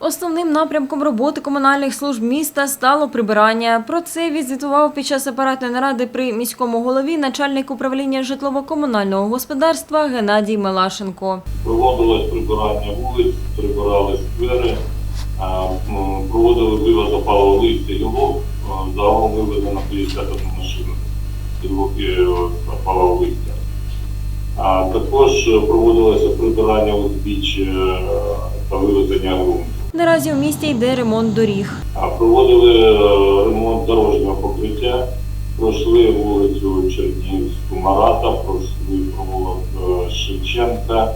Основним напрямком роботи комунальних служб міста стало прибирання. Про це відзвітував під час апаратної наради при міському голові начальник управління житлово-комунального господарства Геннадій Мелашенко. Проводилось прибирання вулиць, прибирали сквери, проводили вивоз опалого листя його. Загалом вивезено 51 машину сільвоки опалого листя. Також проводилося прибирання узбіч е, та вивезення ґрунту. Наразі у місті йде ремонт доріг. А проводили е, ремонт дорожнього покриття, пройшли вулицю Чернігівську Марата, пройшли провулок е, Шевченка,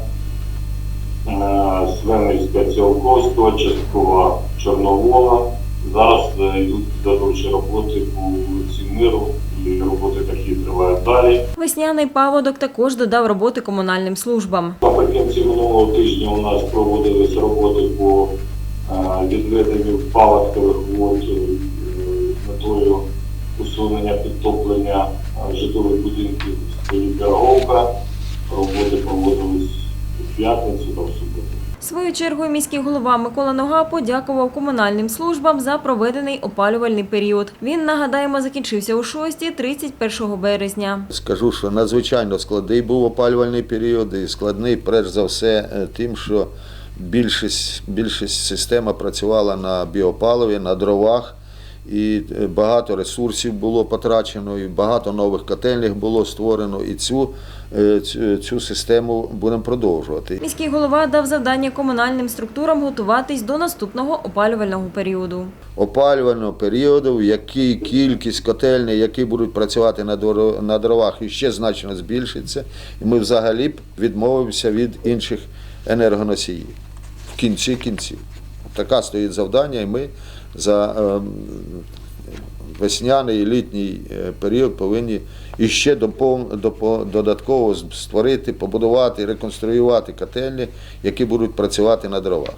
е, Свенівська Ціолковського, часткова Чорновола. Зараз е, йдуть підготовчі роботи по вулиці Миру, і роботи такі тривають далі. Весняний паводок також додав роботи комунальним службам. Наприкінці минулого тижня у нас проводились роботи по е, відведенню паводкових вод е, з метою усунення підтоплення житлових будинків в селі Піроговка. Роботи проводились у п'ятницю та в суботу. Свою чергою міський голова Микола Нога подякував комунальним службам за проведений опалювальний період. Він, нагадаємо, закінчився у 6 31 березня. Скажу, що надзвичайно складний був опалювальний період, і складний, перш за все, е, тим, що більшість, більшість система працювала на біопаливі, на дровах, і е, багато ресурсів було потрачено, і багато нових котельних було створено. І цю, е, цю, цю систему будемо продовжувати. Міський голова дав завдання комунальним структурам готуватись до наступного опалювального періоду. опалювального періоду, в якій кількість котельні, які будуть працювати на дро- на дровах, ще значно збільшиться, і ми взагалі б відмовимося від інших енергоносіїв кінці кінців. Така стоїть завдання, і ми за ем, весняний і літній е, період повинні іще додатково створити, побудувати, реконструювати котельні, які будуть працювати на дровах.